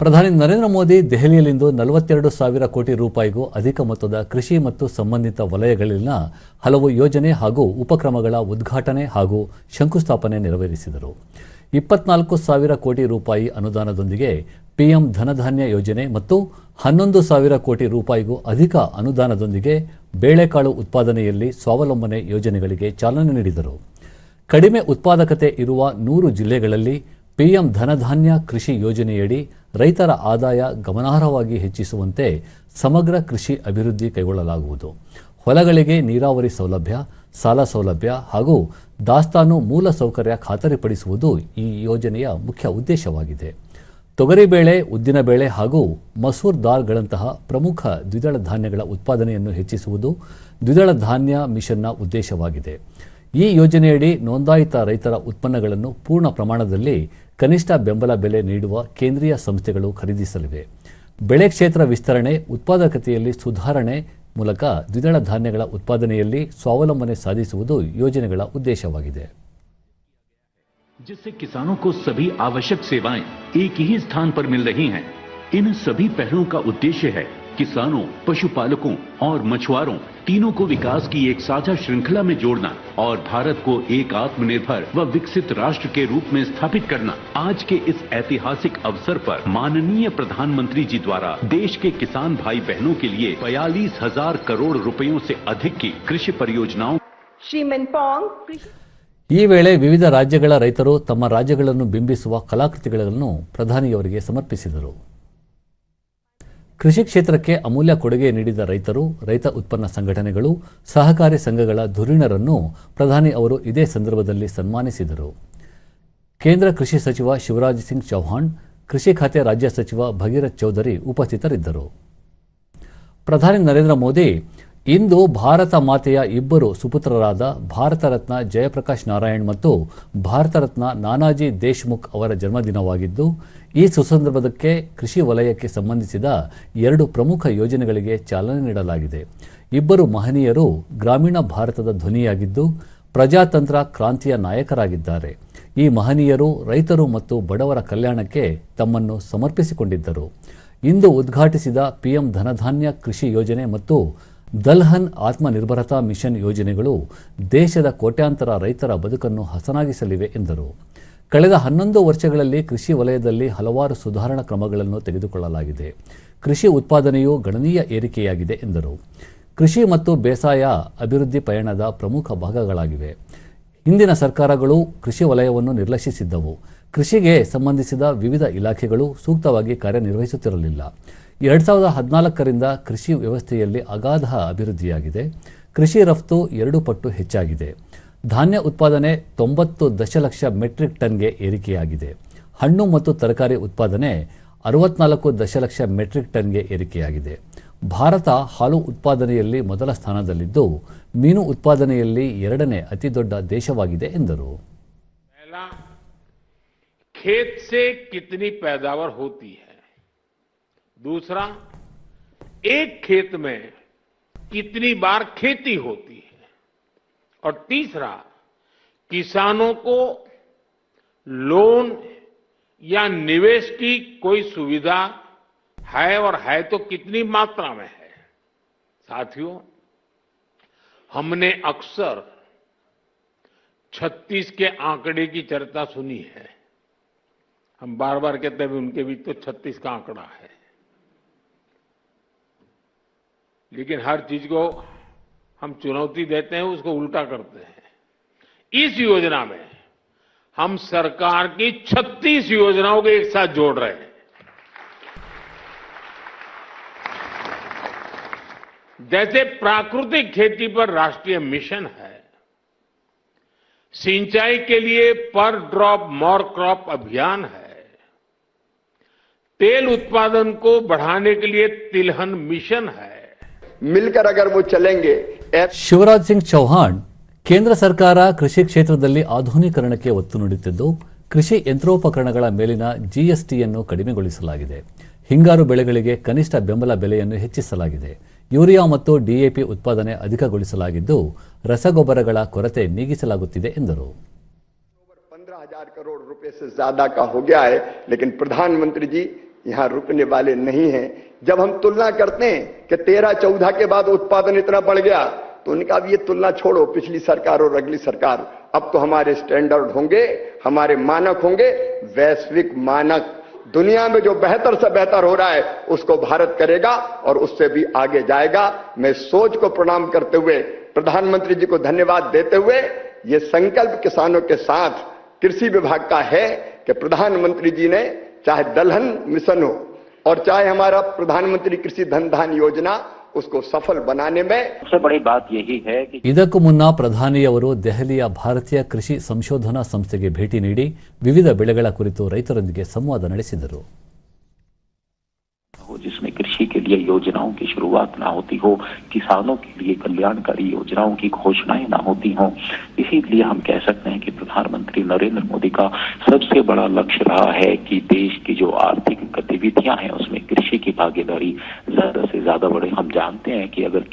ಪ್ರಧಾನಿ ನರೇಂದ್ರ ಮೋದಿ ದೆಹಲಿಯಲ್ಲಿಂದು ನಲವತ್ತೆರಡು ಸಾವಿರ ಕೋಟಿ ರೂಪಾಯಿಗೂ ಅಧಿಕ ಮೊತ್ತದ ಕೃಷಿ ಮತ್ತು ಸಂಬಂಧಿತ ವಲಯಗಳಲ್ಲಿನ ಹಲವು ಯೋಜನೆ ಹಾಗೂ ಉಪಕ್ರಮಗಳ ಉದ್ಘಾಟನೆ ಹಾಗೂ ಶಂಕುಸ್ಥಾಪನೆ ನೆರವೇರಿಸಿದರು. ಇಪ್ಪತ್ನಾಲ್ಕು ಸಾವಿರ ಕೋಟಿ ರೂಪಾಯಿ ಅನುದಾನದೊಂದಿಗೆ ಪಿಎಂ ಧನಧಾನ್ಯ ಯೋಜನೆ ಮತ್ತು ಹನ್ನೊಂದು ಸಾವಿರ ಕೋಟಿ ರೂಪಾಯಿಗೂ ಅಧಿಕ ಅನುದಾನದೊಂದಿಗೆ ಬೇಳೆಕಾಳು ಉತ್ಪಾದನೆಯಲ್ಲಿ ಸ್ವಾವಲಂಬನೆ ಯೋಜನೆಗಳಿಗೆ ಚಾಲನೆ ನೀಡಿದರು. ಕಡಿಮೆ ಉತ್ಪಾದಕತೆ ಇರುವ ನೂರು ಜಿಲ್ಲೆಗಳಲ್ಲಿ ಪಿಎಂ ಧನಧಾನ್ಯ ಕೃಷಿ ಯೋಜನೆಯಡಿ ರೈತರ ಆದಾಯ ಗಮನಾರ್ಹವಾಗಿ ಹೆಚ್ಚಿಸುವಂತೆ ಸಮಗ್ರ ಕೃಷಿ ಅಭಿವೃದ್ಧಿ ಕೈಗೊಳ್ಳಲಾಗುವುದು. ಹೊಲಗಳಿಗೆ ನೀರಾವರಿ ಸೌಲಭ್ಯ, ಸಾಲ ಸೌಲಭ್ಯ ಹಾಗೂ ದಾಸ್ತಾನು ಮೂಲ ಸೌಕರ್ಯ ಖಾತರಿಪಡಿಸುವುದು ಈ ಯೋಜನೆಯ ಮುಖ್ಯ ಉದ್ದೇಶವಾಗಿದೆ. ತೊಗರಿಬೇಳೆ, ಉದ್ದಿನಬೇಳೆ ಹಾಗೂ ಮಸೂರ್ ದಾಲ್ಗಳಂತಹ ಪ್ರಮುಖ ದ್ವಿದಳ ಧಾನ್ಯಗಳ ಉತ್ಪಾದನೆಯನ್ನು ಹೆಚ್ಚಿಸುವುದು ದ್ವಿದಳ ಧಾನ್ಯ ಮಿಷನ್ನ ಉದ್ದೇಶವಾಗಿದೆ. ಈ ಯೋಜನೆಯಡಿ ನೋಂದಾಯಿತ ರೈತರ ಉತ್ಪನ್ನಗಳನ್ನು ಪೂರ್ಣ ಪ್ರಮಾಣದಲ್ಲಿ ಕನಿಷ್ಠ ಬೆಂಬಲ ಬೆಲೆ ನೀಡುವ ಕೇಂದ್ರೀಯ ಸಂಸ್ಥೆಗಳು ಖರೀದಿಸಲಿವೆ ಬೆಳೆ ಕ್ಷೇತ್ರ ವಿಸ್ತರಣೆ ಉತ್ಪಾದಕತೆಯಲ್ಲಿ ಸುಧಾರಣೆ ಮೂಲಕ ದ್ವಿದಳ ಧಾನ್ಯಗಳ ಉತ್ಪಾದನೆಯಲ್ಲಿ ಸ್ವಾವಲಂಬನೆ ಸಾಧಿಸುವುದು ಯೋಜನೆಗಳ ಉದ್ದೇಶವಾಗಿದೆ जिससे किसानों को सभी आवश्यक सेवाएं एक ही स्थान पर मिल रही हैं। इन सभी पहलों का उद्देश्य है किसानों पशुपालकों और मछुआरों तीनों को विकास की एक साझा श्रृंखला में जोड़ना और भारत को एक आत्मनिर्भर व विकसित राष्ट्र के रूप में स्थापित करना आज के इस ऐतिहासिक अवसर पर माननीय प्रधानमंत्री जी द्वारा देश के किसान भाई बहनों के लिए बयालीस हजार करोड़ रुपयों से अधिक की कृषि परियोजनाओं श्री मिनपोंग कृषि ಈ ವೇಳೆ ವಿವಿಧ ರಾಜ್ಯಗಳ ರೈತರು ತಮ್ಮ ರಾಜ್ಯಗಳನ್ನು ಬಿಂಬಿಸುವ ಕಲಾಕೃತಿಗಳನ್ನು ಪ್ರಧಾನಿಯವರಿಗೆ ಸಮರ್ಪಿಸಿದರು ಕೃಷಿ ಕ್ಷೇತ್ರಕ್ಕೆ ಅಮೂಲ್ಯ ಕೊಡುಗೆ ನೀಡಿದ ರೈತರು, ರೈತ ಉತ್ಪನ್ನ ಸಂಘಟನೆಗಳು, ಸಹಕಾರಿ ಸಂಘಗಳ ಧುರೀಣರನ್ನು ಪ್ರಧಾನಿ ಅವರು ಇದೇ ಸಂದರ್ಭದಲ್ಲಿ ಸನ್ಮಾನಿಸಿದರು. ಕೇಂದ್ರ ಕೃಷಿ ಸಚಿವ ಶಿವರಾಜ್ ಸಿಂಗ್ ಚೌಹಾಣ್, ಕೃಷಿ ಖಾತೆ ರಾಜ್ಯ ಸಚಿವ ಭಗೀರಥ್ ಚೌಧರಿ ಉಪಸ್ಥಿತರಿದ್ದರು. ಪ್ರಧಾನಿ ನರೇಂದ್ರ ಮೋದಿ ಇಂದು ಭಾರತ ಮಾತೆಯ ಇಬ್ಬರು ಸುಪುತ್ರರಾದ ಭಾರತ ರತ್ನ ಜಯಪ್ರಕಾಶ್ ನಾರಾಯಣ್ ಮತ್ತು ಭಾರತ ರತ್ನ ನಾನಾಜಿ ದೇಶ್ಮುಖ್ ಅವರ ಜನ್ಮದಿನವಾಗಿದ್ದು, ಈ ಸುಸಂದರ್ಭದಕ್ಕೆ ಕೃಷಿ ವಲಯಕ್ಕೆ ಸಂಬಂಧಿಸಿದ ಎರಡು ಪ್ರಮುಖ ಯೋಜನೆಗಳಿಗೆ ಚಾಲನೆ ನೀಡಲಾಗಿದೆ. ಇಬ್ಬರು ಮಹನೀಯರು ಗ್ರಾಮೀಣ ಭಾರತದ ಧ್ವನಿಯಾಗಿದ್ದು, ಪ್ರಜಾತಂತ್ರ ಕ್ರಾಂತಿಯ ನಾಯಕರಾಗಿದ್ದಾರೆ. ಈ ಮಹನೀಯರು ರೈತರು ಮತ್ತು ಬಡವರ ಕಲ್ಯಾಣಕ್ಕೆ ತಮ್ಮನ್ನು ಸಮರ್ಪಿಸಿಕೊಂಡಿದ್ದರು. ಇಂದು ಉದ್ಘಾಟಿಸಿದ ಪಿಎಂ ಧನಧಾನ್ಯ ಕೃಷಿ ಯೋಜನೆ ಮತ್ತು ದಲ್ಹನ್ ಆತ್ಮನಿರ್ಭರತಾ ಮಿಷನ್ ಯೋಜನೆಗಳು ದೇಶದ ಕೋಟ್ಯಾಂತರ ರೈತರ ಬದುಕನ್ನು ಹಸನಾಗಿಸಲಿವೆ ಎಂದರು. ಕಳೆದ ಹನ್ನೊಂದು ವರ್ಷಗಳಲ್ಲಿ ಕೃಷಿ ವಲಯದಲ್ಲಿ ಹಲವಾರು ಸುಧಾರಣಾ ಕ್ರಮಗಳನ್ನು ತೆಗೆದುಕೊಳ್ಳಲಾಗಿದೆ. ಕೃಷಿ ಉತ್ಪಾದನೆಯು ಗಣನೀಯ ಏರಿಕೆಯಾಗಿದೆ ಎಂದರು. ಕೃಷಿ ಮತ್ತು ಬೇಸಾಯ ಅಭಿವೃದ್ಧಿ ಪಯಣದ ಪ್ರಮುಖ ಭಾಗಗಳಾಗಿವೆ. ಹಿಂದಿನ ಸರ್ಕಾರಗಳು ಕೃಷಿ ವಲಯವನ್ನು ನಿರ್ಲಕ್ಷಿಸಿದ್ದವು. ಕೃಷಿಗೆ ಸಂಬಂಧಿಸಿದ ವಿವಿಧ ಇಲಾಖೆಗಳು ಸೂಕ್ತವಾಗಿ ಕಾರ್ಯನಿರ್ವಹಿಸುತ್ತಿರಲಿಲ್ಲ. ಎರಡು ಸಾವಿರದ ಹದಿನಾಲ್ಕರಿಂದ ಕೃಷಿ ವ್ಯವಸ್ಥೆಯಲ್ಲಿ ಅಗಾಧ ಅಭಿವೃದ್ಧಿಯಾಗಿದೆ ಕೃಷಿ ರಫ್ತು ಎರಡು ಪಟ್ಟು ಹೆಚ್ಚಾಗಿದೆ ಧಾನ್ಯ ಉತ್ಪಾದನೆ ತೊಂಬತ್ತು ದಶಲಕ್ಷ ಮೆಟ್ರಿಕ್ ಟನ್ಗೆ ಏರಿಕೆಯಾಗಿದೆ ಹಣ್ಣು ಮತ್ತು ತರಕಾರಿ ಉತ್ಪಾದನೆ ಅರವತ್ನಾಲ್ಕು ದಶಲಕ್ಷ ಮೆಟ್ರಿಕ್ ಟನ್ಗೆ ಏರಿಕೆಯಾಗಿದೆ ಭಾರತ ಹಾಲು ಉತ್ಪಾದನೆಯಲ್ಲಿ ಮೊದಲ ಸ್ಥಾನದಲ್ಲಿದ್ದು ಮೀನು ಉತ್ಪಾದನೆಯಲ್ಲಿ ಎರಡನೇ ಅತಿದೊಡ್ಡ ದೇಶವಾಗಿದೆ ಎಂದರು पहला खेत से कितनी पैदावार होती है दूसरा, एक खेत में कितनी बार खेती होती है? और तीसरा, किसानों को लोन या निवेश की कोई सुविधा है और है तो कितनी मात्रा में है? साथियों, हमने अक्सर 36 के आंकड़े की चर्चा सुनी है। हम बार बार कहते हैं उनके बीच तो 36 का आंकड़ा है। लेकिन हर चीज़ को हम चुनौती देते हैं, उसको उल्टा करते हैं। इस योजना में हम सरकार की 36 योजनाओं को एक साथ जोड़ रहे हैं। जैसे प्राकृतिक खेती पर राष्ट्रीय मिशन है, सिंचाई के लिए पर ड्रॉप मोर क्रॉप अभियान है, तेल उत्पादन को बढ़ाने के लिए तिलहन मिशन है मिलकर अगर वो चलेंगे ऐसे ಶಿವರಾಜ್ ಸಿಂಗ್ ಚೌಹಾಣ್ ಕೇಂದ್ರ ಸರ್ಕಾರ ಕೃಷಿ ಕ್ಷೇತ್ರದಲ್ಲಿ ಆಧುನೀಕರಣಕ್ಕೆ ಒತ್ತು ನೀಡುತ್ತಿದ್ದು ಕೃಷಿ ಯಂತ್ರೋಪಕರಣಗಳ ಮೇಲಿನ ಜಿಎಸ್ಟಿಯನ್ನು ಕಡಿಮೆಗೊಳಿಸಲಾಗಿದೆ ಹಿಂಗಾರು ಬೆಳೆಗಳಿಗೆ ಕನಿಷ್ಠ ಬೆಂಬಲ ಬೆಲೆಯನ್ನು ಹೆಚ್ಚಿಸಲಾಗಿದೆ ಯೂರಿಯಾ ಮತ್ತು ಡಿಎಪಿ ಉತ್ಪಾದನೆ ಅಧಿಕಗೊಳಿಸಲಾಗಿದ್ದು ರಸಗೊಬ್ಬರಗಳ ಕೊರತೆ ನೀಗಿಸಲಾಗುತ್ತಿದೆ ಎಂದರು पंद्रह हजार करोड़ रुपए से ज्यादा का हो गया है लेकिन प्रधानमंत्री जी यहाँ रुकने वाले नहीं हैं। जब हम तुलना करते हैं कि तेरह चौदह के बाद उत्पादन इतना बढ़ गया तो उनका अब ये तुलना छोड़ो, पिछली सरकार और अगली सरकार। अब तो हमारे स्टैंडर्ड होंगे, हमारे मानक होंगे, वैश्विक मानक। दुनिया में जो बेहतर से बेहतर हो रहा है, उसको भारत करेगा और उससे भी आगे जाएगा। मैं सोच को प्रणाम करते हुए, प्रधानमंत्री जी को धन्यवाद देते हुए, ये संकल्प किसानों के साथ कृषि विभाग का है कि प्रधानमंत्री जी ने चाहे दलहन मिशन हो और चाहे हमारा प्रधानमंत्री कृषि धन धान योजना उसको सफल बनाने में सबसे बड़ी बात यही है कि ಇದಕ್ಕೂ ಮುನ್ನ ಪ್ರಧಾನಿಯವರು ದೆಹಲಿಯ ಭಾರತೀಯ ಕೃಷಿ ಸಂಶೋಧನಾ ಸಂಸ್ಥೆಗೆ ಭೇಟಿ ನೀಡಿ ವಿವಿಧ ಬೆಳೆಗಳ ಕುರಿತು ರೈತರೊಂದಿಗೆ ಸಂವಾದ ನಡೆಸಿದರು हो जिसमें कृषि के लिए योजनाओं की शुरुआत ना होती हो किसानों के लिए कल्याणकारी योजनाओं की घोषणाएं ना होती हों इसीलिए हम कह सकते हैं कि प्रधानमंत्री नरेंद्र मोदी का सबसे बड़ा लक्ष्य रहा है कि देश की जो आर्थिक गतिविधियाँ हैं, उसमें कृषि की भागीदारी ज़्यादा से ज़्यादा बढ़े। हम जानते हैं कि अगर